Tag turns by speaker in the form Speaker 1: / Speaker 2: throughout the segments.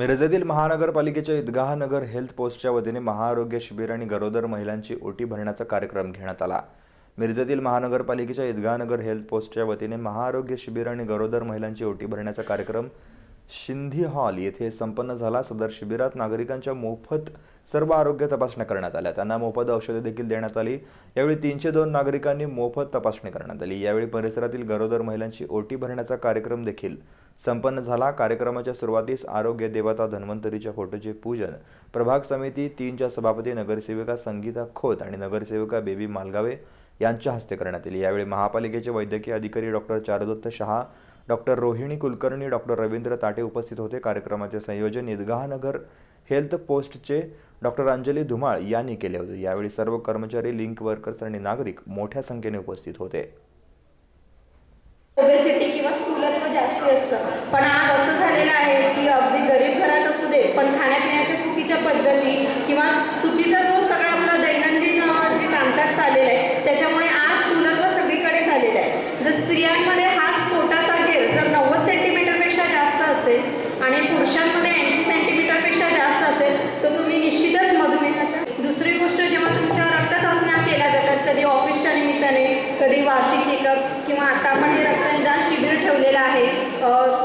Speaker 1: मिरजेतील महानगरपालिकेच्या ईदगाह नगर हेल्थ पोस्टच्या वतीने महाआरोग्य शिबिर आणि गरोदर महिलांची ओटी भरण्याचा कार्यक्रम घेण्यात आला. मिरजेतील महानगरपालिकेच्या ईदगाह नगर हेल्थ पोस्टच्या वतीने महाआरोग्य शिबिर आणि गरोदर महिलांची ओटी भरण्याचा कार्यक्रम शिंधी हॉल येथे संपन्न झाला. सदर शिबिरात नागरिकांच्या मोफत सर्व आरोग्य तपासण्या करण्यात आल्या. त्यांना मोफत औषधे देखील देण्यात आली. यावेळी तीनशे दोन नागरिकांनी मोफत तपासणी करण्यात आली. यावेळी परिसरातील गरोदर महिलांची ओटी भरण्याचा कार्यक्रम देखील संपन्न झाला. कार्यक्रमाच्या सुरुवातीस आरोग्य देवता धन्वंतरीच्या फोटोचे पूजन प्रभाग समिती तीनच्या सभापती नगरसेविका संगीता खोत आणि नगरसेविका बेबी मालगावे यांच्या हस्ते करण्यात आली. यावेळी महापालिकेचे वैद्यकीय अधिकारी doctor Charudatta Shaha doctor Rohini Kulkarni doctor Ravindra Tate उपस्थित होते. कार्यक्रमाचे संयोजन ईदगाहनगर हेल्थ पोस्टचे डॉक्टर अंजली धुमाळ यांनी केले होते. यावेळी सर्व कर्मचारी लिंक वर्कर्स आणि नागरिक मोठ्या संख्येने उपस्थित होते.
Speaker 2: पण आज असं झालेलं आहे की अगदी गरीब घरात असू दे पण खाण्यापिण्याच्या चुकीच्या पद्धती किंवा चुकीचा जो सगळा आपला दैनंदिन जे कामकाज चाललेलं आहे त्याच्यामुळे आज स्थूलत्व सगळीकडे झालेलं आहे जर स्त्रियांमध्ये हाच पोटाचा घेर जर नव्वद सेंटीमीटरपेक्षा जास्त असेल आणि पुरुषांमध्ये ऐंशी सेंटीमीटरपेक्षा जास्त असेल तर तुम्ही निश्चितच मधुमेहाच्या दुसरी गोष्ट जेव्हा तुमच्या रक्त चाचण्या केल्या जातात कधी ऑफिसच्या निमित्ताने कधी वार्षिक चेकअप किंवा आता आपण हे रक्तनिदान शिबिर ठेवलेलं आहे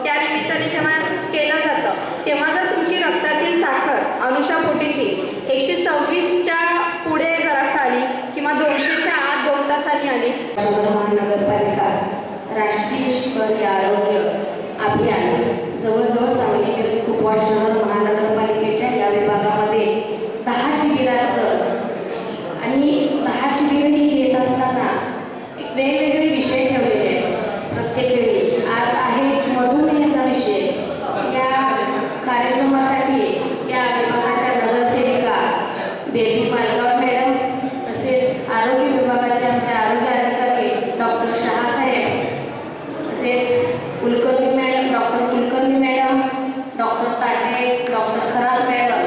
Speaker 2: त्या निमित्ताने जेव्हा केलं जातं तेव्हा जर तुमची रक्तातील साखर अनुषापोटीची एकशे सव्वीसच्या पुढे जरा आली किंवा दोनशेच्या आत दोन तासांनी आली
Speaker 3: महानगरपालिका राष्ट्रीय शिखर आरोग्य अभियान. जवळजवळ सांगली शहर महानगरपालिकेच्या या विभागामध्ये दहा शिबिराचं आणि दहा शिबिर ही घेत असताना एक वेगवेगळे विषय ठेवलेले आहेत. प्रत्येक वेळी आज आहे मधुमेहाचा विषय. या कार्यक्रमासाठी या विभागाच्या नगरसेविका बेबी मालगाव मॅडम तसेच आरोग्य विभागाचे आमचे आरोग्य अधिकारी डॉक्टर शहासाहेब तसेच Kulkarni madam doctor Kulkarni madam doctor Tate doctor Kharat madam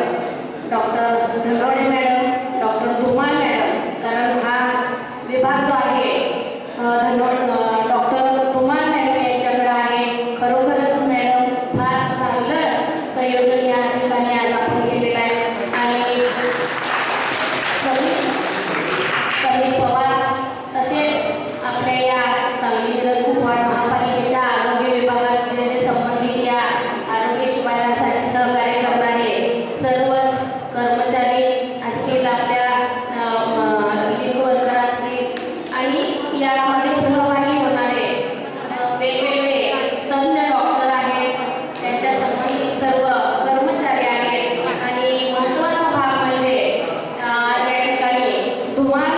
Speaker 3: doctor Dhanawade madam doctor Dhumal madam कारण हा विभाग जो आहे धनवड डॉक्टर धुमाळ मॅडम यांच्याकडे आहे. खरोखरच मॅडम फार चांगलं संयोजन do